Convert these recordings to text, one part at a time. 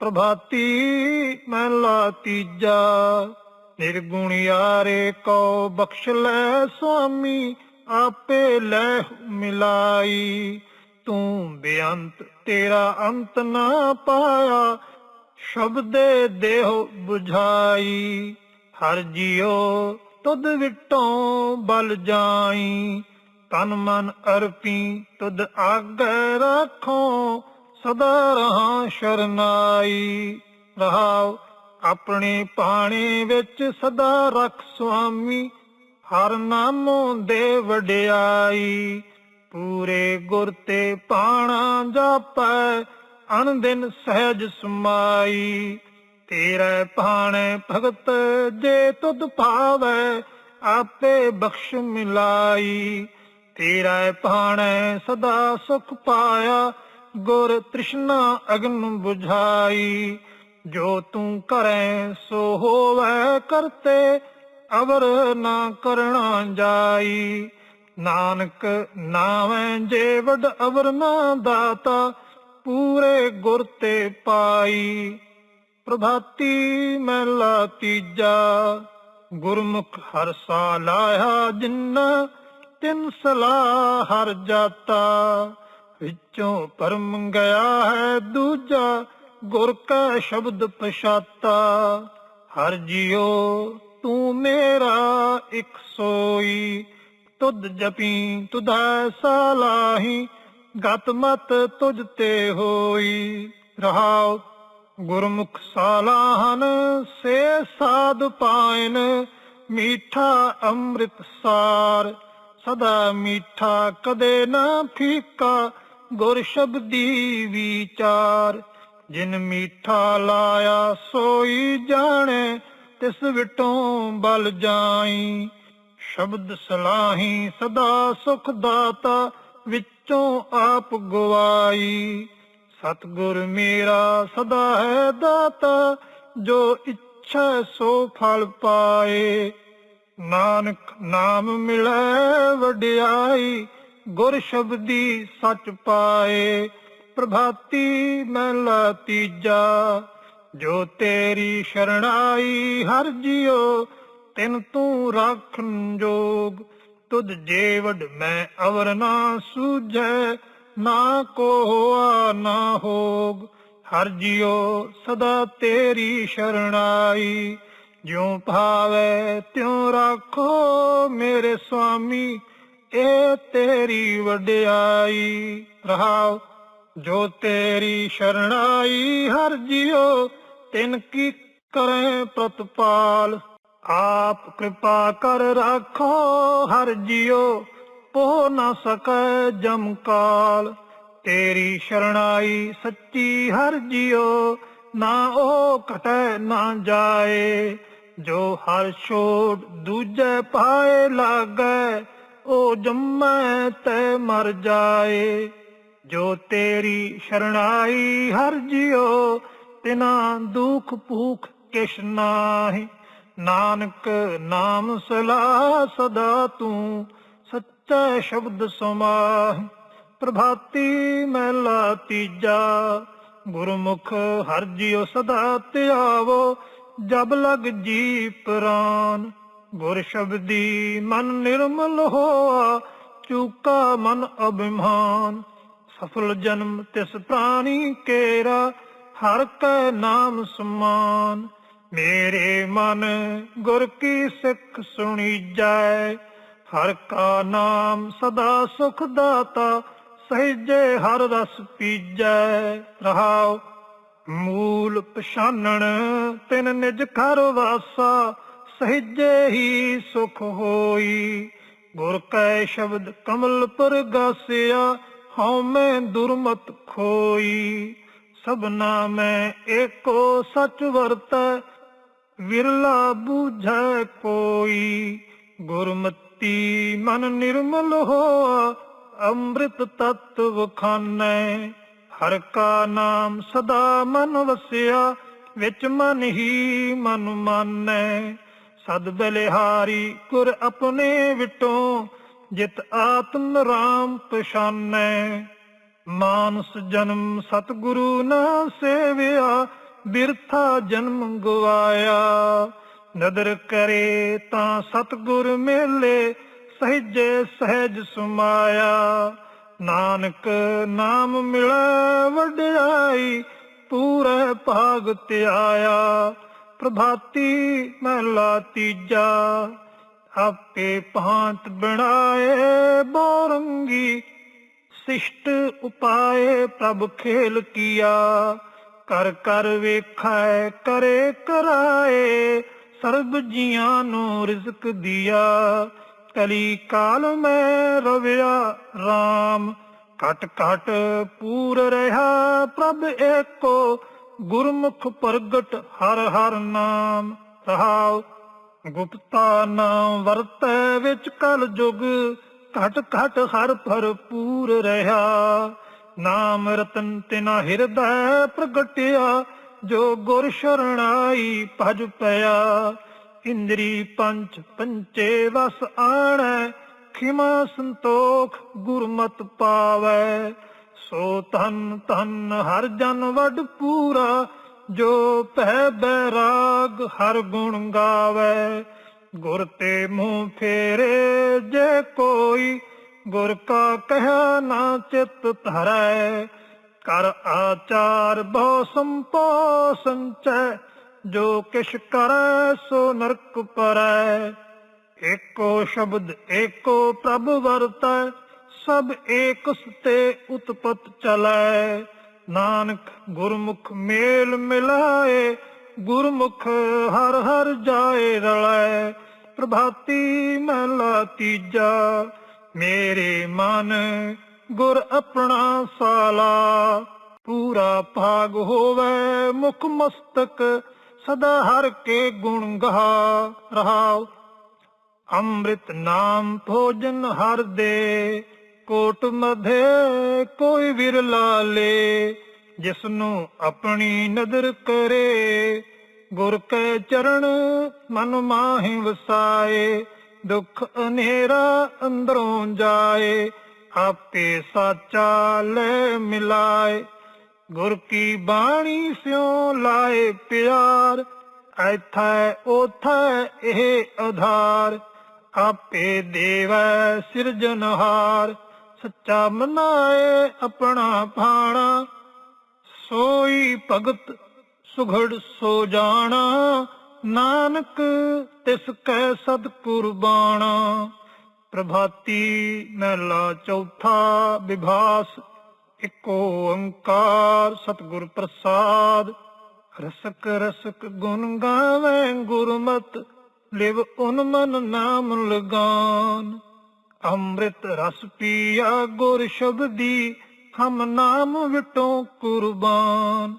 ਪ੍ਰਭਾਤੀ ਮਹਿਲਾ ਤੀਜਾ, ਨਿਰਗੁਣ ਯਾਰੇ ਕੋ ਬਖਸ਼ ਲੈ ਸੁਆਮੀ, ਆਪੇ ਲੈ ਮਿਲਾਈ। ਤੂੰ ਬੇਅੰਤ ਤੇਰਾ ਅੰਤ ਨਾ ਪਾਇਆ, ਸ਼ਬਦੇ ਦੇਹ 부ਝਾਈ ਹਰ ਜਿਉ ਤੁਧ ਵਿਟੋਂ ਬਲ ਜਾਈ, ਤਨ ਮਨ ਅਰਪੀ ਤੁਧ ਆਗੈ ਰੱਖੋ ਸਦਾ ਰਹਾ ਸ਼ਰਨਾਈ। ਰਹਾਉ ਆਪਣੇ ਪਾਣੇ ਵਿੱਚ ਸਦਾ ਰੱਖ ਸੁਆਮੀ। ਹਰ ਨਾਮੋਂ ਦੇ ਵਡਿਆਈ। ਪੂਰੇ ਗੁਰ ਤੇ ਪਾਣਾ ਜਾਪੈ, ਅਣਦਿਨ ਸਹਿਜ ਸਮਾਈ। ਤੇਰੇ ਭਾਣੇ ਭਗਤ ਜੇ ਤੁਧ ਭਾਵੈ, ਆਪੇ ਬਖਸ਼ ਮਿਲਾਈ। ਤੇਰਾ ਭਾਣੇ ਸਦਾ ਸੁਖ ਪਾਇਆ ਗੁਰ ਤ੍ਰਿਸ਼ਨਾ ਅਗਨ 부ਝਾਈ ਜੋ ਤੂੰ ਕਰੈ, ਸੋ ਹੋਵੈ ਕਰਤੇ, ਅਵਰ ਨਾ ਕਰਣਾ ਜਾਈ। ਨਾਨਕ ਨਾਵੇਂ ਜੇ ਵਡ ਅਵਰ ਨਾ ਦਾਤਾ, ਪੂਰੇ ਗੁਰ ਤੇ ਪਾਈ। ਪ੍ਰਭਾਤੀ ਮਹਿਲਾ ਤੀਜਾ, ਗੁਰਮੁਖ ਹਰ ਸਾ ਲਾਇਆ ਜਿੰਨਾ, ਤਿੰਨ ਸਲਾਹ ਹਰ ਜਾਤਾ। ਵਿੱਚੋਂ ਪਰਮ ਗਿਆ ਹੈ ਦੂਜਾ, ਗੁਰ ਕਾ ਸ਼ਬਦ ਪਛਾਤਾ। ਹਰ ਜਿਉ ਤੂੰ ਮੇਰਾ ਇੱਕ ਸੋਈ, ਤੁਧ ਜਪੀ, ਤੁਧੈ ਸਲਾਹੀ, ਗਤ ਮਤ ਤੁਝ ਤੇ ਹੋਈ। ਰਹਾਉ ਗੁਰਮੁਖ ਸਾਲਾਹਨ, ਸੇ ਸਾਧ ਪਾਇਨ, ਮੀਠਾ ਅੰਮ੍ਰਿਤ ਸਾਰ ਸਦਾ ਮੀਠਾ ਕਦੇ ਨਾ ਫੀਕਾ ਗੁਰ ਸ਼ਬਦੀ ਵਿਚਾਰ, ਜਿਨ ਮੀਠਾ ਲਾਇਆ ਸੋਈ ਜਾਣੇ, ਤਿਸ ਵਿਟੋਂ ਬਲ ਜਾਈ। ਸ਼ਬਦ ਸਲਾਹੀ ਸਦਾ ਸੁਖ ਦਾਤਾ, ਵਿੱਚੋਂ ਆਪ ਗਵਾਈ। ਸਤਗੁਰ ਮੇਰਾ ਸਦਾ ਹੈ ਦਾਤਾ, ਜੋ ਇੱਛਾ ਸੋ ਫਲ ਪਾਏ। ਨਾਨਕ ਨਾਮ ਮਿਲੈ ਵਡਿਆਈ ਗੁਰ ਸ਼ਬਦੀ ਸੱਚ ਪਾਏ, ਪ੍ਰਭਾਤੀ ਮਹਿਲਾ ਤੀਜਾ। ਜੋ ਤੇਰੀ ਸ਼ਰਣਾਈ ਹਰ ਜਿਉ ਤਿਨ ਤੂੰ ਰਾਖਨ ਜੋਗ। ਤੁਧ ਜੇਵਡ ਮੈਂ ਅਵਰ ਨਾ ਸੂਝੈ, ਨਾ ਕੋ ਹੋਆ ਨਾ ਹੋਗ। ਹਰ ਜਿਉ ਸਦਾ ਤੇਰੀ ਸ਼ਰਣਾਈ, ਜਿਉ ਭਾਵੈ ਤਿਉ ਰਾਖੋ ਮੇਰੇ ਸੁਆਮੀ। ਇਹ ਤੇਰੀ ਵਡਿਆਈ ਰਹਾਉ ਜੋ ਤੇਰੀ ਸ਼ਰਣਾਈ, ਹਰ ਜਿਉ ਤਿਨ ਕੀ ਕਰੇ ਪ੍ਰਤਪਾਲ। ਆਪ ਕਿਰਪਾ ਕਰ ਰੱਖੋ, ਹਰ ਜਿਉ ਪੋ ਨਾ ਸਕੈ ਜਮ ਕਾਲ। ਤੇਰੀ ਸ਼ਰਣਾਈ ਸੱਚੀ, ਹਰ ਜਿਉ ਨਾ ਉਹ ਘਟੈ ਨਾ ਜਾਏ। ਜੋ ਹਰ ਛੋੜ ਦੂਜੇ ਪਾਏ ਲਾਗੈ ਉਹ ਜੰਮੈ ਤੇ ਮਰ ਜਾਏ, ਜੋ ਤੇਰੀ ਸ਼ਰਣਾਈ ਹਰ ਜਿਉ, ਤਿਨਾ ਦੁਖ ਭੂਖ ਕਿਛ ਨਾਹੀ। ਨਾਨਕ ਨਾਮ ਸਲਾ ਸਦਾ ਤੂੰ ਸੱਚਾ ਸ਼ਬਦ ਸਮਾਹਿ। ਪ੍ਰਭਾਤੀ ਮਹਿਲਾ ਤੀਜਾ, ਗੁਰਮੁਖ ਹਰ ਜਿਉ ਸਦਾ ਧਿਆਵੋ, ਜਬ ਲਗ ਜੀ ਪ੍ਰਾਨ। ਗੁਰ ਸ਼ਬਦੀ ਮਨ ਨਿਰਮਲ ਹੋਆ, ਚੂਕਾ ਮਨ ਅਭਿਮਾਨ। ਸਫਲ ਜਨਮ ਤਿਸ ਪ੍ਰਾਣੀ ਕੇਰਾ, ਹਰ ਕੈ ਨਾਮ ਸਮਾਨ। ਮੇਰੇ ਮਨ ਗੁਰ ਕੀ ਸਿੱਖ ਸੁਣੀ ਜਾਏ, ਹਰ ਕਾ ਨਾਮ ਸਦਾ ਸੁਖ ਦਾਤਾ, ਸਹਿਜੇ ਹਰ ਰਸ ਪੀਜੈ। ਰਹਾਉ ਮੂਲ ਪਛਾਨਣ, ਤਿਨ ਨਿਜ ਘਰ ਵਾਸਾ ਸਹਿਜੇ ਹੀ ਸੁਖ ਹੋਈ। ਗੁਰ ਕੈ ਸ਼ਬਦ ਕਮਲ ਪਰ ਗਾਸਿਆ, ਹਉ ਮੈਂ ਦੁਰਮਤ ਖੋਈ। ਸਭਨਾ ਮੈਂ ਏਕੋ ਸਚ ਵਰਤੈ, ਵਿਰਲਾ ਬੂਝੈ ਕੋਈ। ਗੁਰਮਤੀ ਮਨ ਨਿਰਮਲ ਹੋਆ, ਅੰਮ੍ਰਿਤ ਤਤਵ ਖਾਨੈ ਹਰ ਕਾ ਨਾਮ ਸਦਾ ਮਨ ਵਸਿਆ, ਵਿੱਚ ਮਨ ਹੀ ਮਨ ਮਾਨੈ। ਸਦ ਬਲਿਹਾਰੀ ਗੁਰ ਆਪਣੇ ਵਿਟੋਂ, ਜਿਤ ਆਤਮ ਰਾਮ ਪਛਾਨੈ। ਮਾਨਸ ਜਨਮ ਸਤਿਗੁਰੂ ਨਾ ਸੇਵਿਆ, ਬਿਰਥਾ ਜਨਮ ਗਵਾਇਆ। ਨਦਰ ਕਰੇ ਤਾਂ ਸਤਗੁਰ ਮੇਲੇ, ਸਹਿਜੇ ਸਹਿਜ ਸੁਮਾਇਆ। ਨਾਨਕ ਨਾਮ ਮਿਲੈ, ਵਡਿਆਈ, ਪੂਰੇ ਭਾਗ ਤੇ ਆਇਆ ਪ੍ਰਭਾਤੀ ਮਹਿਲਾ ਤੀਜਾ, ਆਪੇ ਭਾਂਤ ਬਣਾਏ ਬੋਰੰਗੀ, ਸਿਸ਼ਟ ਉਪਾਏ ਪ੍ਰਭ ਖੇਲ ਕੀਆ, ਕਰ ਕਰ ਵੇਖੈ, ਕਰੇ ਕਰਾਏ, ਸਰਬ ਜੀਆਂ ਨੂੰ ਰਿਜ਼ਕ ਦਿਆ। ਕਲੀ ਕਾਲ ਮੈਂ ਰਵਿਆ RAM ਘਟ ਘਟ ਪੂਰ ਰਹਾ ਪ੍ਰਭ ਏਕੋ ਗੁਰਮੁਖ ਪ੍ਰਗਟ ਹਰ ਹਰ ਨਾਮ, ਰਹਾਉ ਗੁਪਤਾ ਨਾਮ ਵਰਤੈ ਵਿੱਚ ਕਲ ਜੁਗ, ਘਟ ਘਟ ਹਰ ਭਰਪੂਰ ਰਹਾ। ਨਾਮ ਰਤਨ ਤਿਨਾ ਹਿਰਦੈ ਪ੍ਰਗਟਿਆ, ਜੋ ਗੁਰ ਸ਼ਰਣਾਈ ਭਜ ਪਿਆ। ਇੰਦਰੀ ਪੰਚ ਪੰਚੇ ਵਸ ਆਣੈ, ਖਿਮਾ ਸੰਤੋਖ ਗੁਰਮਤ ਪਾਵੈ। ਸੋ ਤਨ ਤਨ ਹਰ ਜਨ ਵਡ ਪੂਰਾ, ਜੋ ਪਹਿ ਬੈਰਾਗ ਹਰ ਗੁਣ ਗਾਵੇ। ਗੁਰ ਤੇ ਮੂੰਹ ਫੇਰੇ ਜੇ ਕੋਈ, ਗੁਰ ਕਾ ਕਹਿ ਨਾ ਚਿਤ ਧਰੈ। ਕਰ ਆਚਾਰ ਬਹੁ ਸੰਪੋ ਸੰਚੈ, ਜੋ ਕਿਛ ਕਰੈ ਸੋ ਨਰਕ ਪਰੈ। ਏਕੋ ਸ਼ਬਦ, ਏਕੋ ਪ੍ਰਭ ਵਰਤੈ ਸਭ ਏਕਸ ਤੇ ਉਤਪਤ ਚਲੈ। ਨਾਨਕ ਗੁਰਮੁਖ ਮੇਲ ਮਿਲਾਏ, ਗੁਰਮੁਖ ਹਰ ਹਰ ਜਾਏ ਰਲੈ। ਪ੍ਰਭਾਤੀ ਮਹਲਾ ਤੀਜਾ, ਮੇਰੇ ਮਨ ਗੁਰ ਆਪਣਾ ਸਾਲਾ। ਪੂਰਾ ਭਾਗ ਹੋਵੇ ਮੁਖ ਮਸਤਕ, ਸਦਾ ਹਰ ਕੇ ਗੁਣ ਗਾ ਰਹਾਉ ਅੰਮ੍ਰਿਤ ਨਾਮ ਭੋਜਨ ਹਰ ਦੇ ਕੋਟ ਮਧੇ ਕੋਈ ਵਿਰਲਾ ਲੇ ਜਿਸ ਨੂੰ ਆਪਣੀ ਨਦਰ ਕਰੇ। ਗੁਰ ਕੈ ਚਰਨ, ਮਨ ਮਾਹਿ ਵਸਾਏ, ਦੁੱਖ ਹਨੇਰਾ ਅੰਦਰੋਂ ਜਾਏ, ਆਪੇ ਸਾਚਾ ਲੈ ਮਿਲਾਏ। ਗੁਰ ਕੀ ਬਾਣੀ ਸਿਓ ਲਾਏ ਪਿਆਰ, ਐਥੈ ਉਥੈ ਇਹ ਆਧਾਰ, ਆਪੇ ਦੇਵੈ ਸਿਰਜਨਹਾਰ ਸੱਚਾ ਮਨਾਏ ਆਪਣਾ ਭਾਣਾ, ਸੋਈ ਭਗਤ ਸੁਘੜ ਸੋ ਜਾਣਾ, ਨਾਨਕ ਤਿਸ ਕੈ ਸਦ ਕੁਰਬਾਨਾ ਪ੍ਰਭਾਤੀ ਮਹਿਲਾ ਚੌਥਾ ਵਿਭਾਸ ਇਕੋ ਓੰਕਾਰ ਸਤਿਗੁਰ ਪ੍ਰਸਾਦ। ਰਸਕ ਰਸਕ ਗੁਣ ਗਾਵੇ ਗੁਰਮਤ, ਲਿਵ ਉਨ ਮਨ ਨਾਮ ਲਗਾਨ। ਅੰਮ੍ਰਿਤ ਰਸ ਪੀਆ ਗੁਰ ਸ਼ਬਦੀ, ਹਮ ਨਾਮ ਵਿਟੋ ਕੁਰਬਾਨ।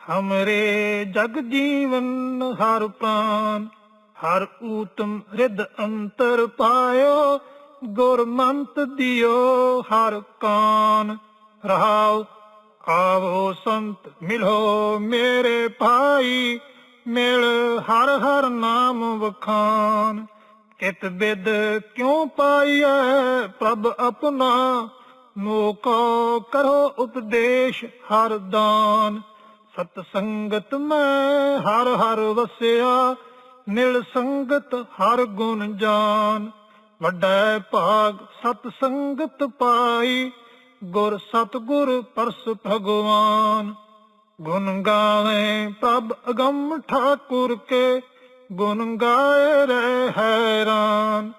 ਹਮਰੇ ਜਗ ਜੀਵਨ ਹਰ ਪ੍ਰਾਨ, ਹਰ ਊਤਮ ਰਿਦ ਅੰਤਰ ਪਾਇਓ, ਗੁਰਮੰਤ ਦਿਓ ਹਰ ਕਾਨ। ਰਹਾਉ, ਆਵੋ ਸੰਤ, ਮਿਲੋ ਮੇਰੇ ਭਾਈ, ਮਿਲ ਹਰ ਹਰ ਨਾਮ ਵਖਾਨ। ਕਿਤ ਬਿਦ ਕਿਉ ਪਾਈਐ? ਪ੍ਰਭ ਆਪਣਾ ਮੋਕੋ ਕਰੋ ਉਪਦੇਸ਼, ਹਰ ਦਾਨ। ਸਤ ਸੰਗਤ ਮੈਂ ਹਰ ਹਰ ਵਸਿਆ, ਨਿਲ ਸੰਗਤ ਹਰ ਗੁਣ ਜਾਨ। ਵੱਡਾ ਭਾਗ ਸਤ ਸੰਗਤ ਪਾਈ, ਗੁਰ ਸਤਗੁਰ ਪਰਸ ਭਗਵਾਨ। ਗੁਣ ਗਾਵੇ ਪ੍ਰਭ ਅਗੰਮ ਠਾਕੁਰ ਕੇ ਗੁਣ ਗਾਏ ਰਹਿ ਹੈਰਾਨ।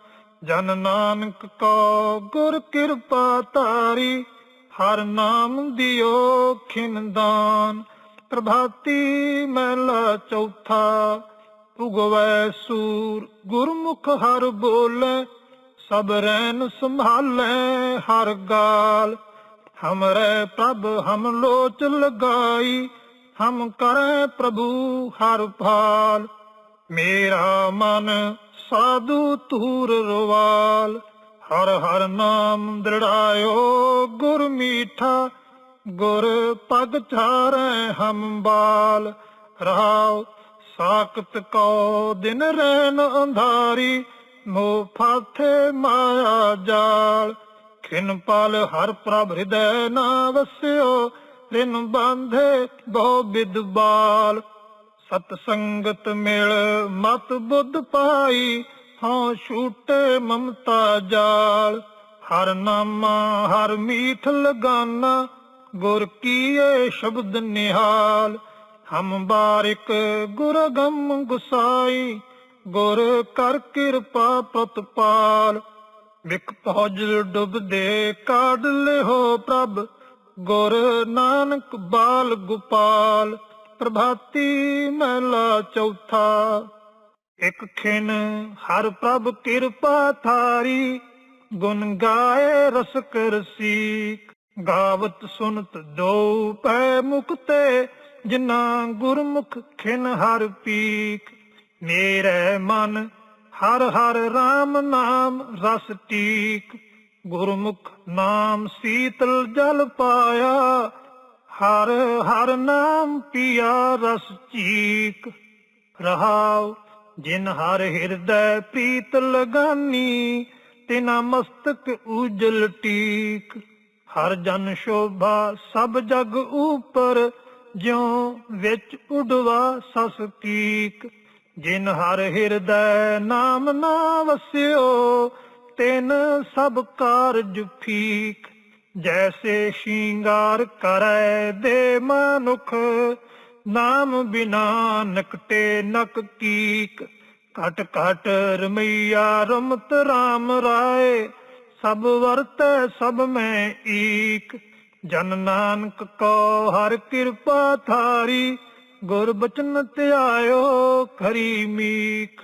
ਜਨ ਨਾਨਕ ਕੋ ਗੁਰ ਕਿਰਪਾ ਤਾਰੀ ਹਰ ਨਾਮ ਦਿਓ ਖਿਨਦਾਨ ਪ੍ਰਭਾਤੀ ਮਹਿਲਾ ਚੌਥਾ ਉਗਵੈ ਸੂਰ, ਗੁਰਮੁਖ ਹਰ ਬੋਲੇ, ਸਭ ਰੈਨ ਸੰਭਾਲੇ ਹਰ ਗਾਲ। ਹਮਰੇ ਪ੍ਰਭ, ਹਮ ਲੋਚ ਲਗਾਈ, ਹਮ ਕਰੇ ਪ੍ਰਭੂ ਹਰ ਭਾਲ। ਮੇਰਾ ਮਨ ਸਾਧੂ ਤੂਰ ਰਵਾਲ, ਹਰ ਹਰ ਨਾਮ ਦ੍ਰਿੜਾਇਓ ਗੁਰ ਮੀਠਾ, ਗੁਰ ਪਗ ਚਾਰੈ ਹਮ ਰਹਾਉ ਸਾਖਤ ਕੋ ਦਿਨ ਰਹਿਨ ਅੰਧਾਰੀ ਮੋ ਫਾਥੇ ਮਾਇਆ ਜਾਲ। ਖਿਨ ਪਲ ਹਰ ਪ੍ਰਭ ਹਿਰਦੈ ਨਾ ਵਸਿਓ, ਰਿਨ ਬਾਂਧੇ ਬਹੁ ਬਿਦ ਬਾਲ। ਸਤ ਸੰਗਤ ਮਿਲ ਮਤ ਬੁੱਧ ਪਾਈ, ਹਾਂ ਛੂਟੇ ਮਮਤਾ ਜਾਲ। ਹਰ ਨਾਮਾ, ਹਰ ਮੀਠ ਲਗਾਨਾ, ਗੁਰ ਕੀਏ ਸ਼ਬਦ ਨਿਹਾਲ। ਹਮ ਬਾਰਿਕ ਗੁਰ ਗਮ ਗੁਸਾਈ, ਗੁਰ ਕਰ ਕਿਰਪਾ ਪ੍ਰਤਪਾਲ ਵਿਕ ਪਹੁਜ ਡੁੱਬਦੇ ਕਾਢ ਲਿਹੋ ਪ੍ਰਭ, ਗੁਰ ਨਾਨਕ ਬਾਲ ਗੋਪਾਲ। ਪ੍ਰਭਾਤੀ ਮਹਿਲਾ ਚੌਥਾ, ਇਕ ਖਿਨ ਹਰ ਪ੍ਰਭ ਕਿਰਪਾ ਥਾਰੀ ਗੁਣ ਗਾਏ ਰਸਕ ਰਸੀਕ, ਗਾਵਤ ਸੁਨਤ ਦੋ ਪੈ ਮੁਕਤੇ ਜਿਨਾ ਗੁਰਮੁਖ ਖਿਨ ਹਰ ਪੀਕ। ਮੇਰੇ ਮਨ ਹਰ ਹਰ RAM ਨਾਮ ਰਸ ਟੀਕ, ਗੁਰਮੁਖ ਨਾਮ ਸੀਤਲ ਜਲ ਪਾਇਆ ਹਰ ਹਰ ਨਾਮ ਪਿਆ ਰਸ ਚੀਕ। ਰਹਾਉ ਜਿਨ ਹਰ ਹਿਰਦੈ ਪ੍ਰੀਤ ਲਗਾਨੀ, ਤਿਨਾ ਮਸਤਕ ਉਜਲ ਟੀਕ। ਹਰ ਜਨ ਸ਼ੋਭਾ ਸਭ ਜਗ ਉਪਰ, ਜਿਉ ਵਿੱਚ ਉਡਵਾ ਸਸ ਕੀਕ। ਜਿਨ ਹਰ ਹਿਰਦੈ ਨਾਮ ਨਾ ਵਸਿਓ, ਤਿਨ ਸਭ ਕਾਰਜ ਫੀਕ। ਜੈਸੇ ਸ਼ਿੰਗਾਰ ਕਰੈ ਦੇ ਮਨੁਖ, ਨਾਮ ਬਿਨਾ ਨਕਟੇ ਨਕ ਕੀਕ। ਘਟ ਘਟ ਰਮਈਆ ਰਮਤ RAM ਰਾਏ, ਸਭ ਵਰਤੈ ਸਭ ਮੈਂ ਈਕ। ਜਨ ਨਾਨਕ ਕੋ ਹਰ ਕਿਰਪਾ ਥਾਰੀ ਗੁਰ ਬਚਨ ਧਿਆਇਓ ਖਰੀ ਮੀਕ।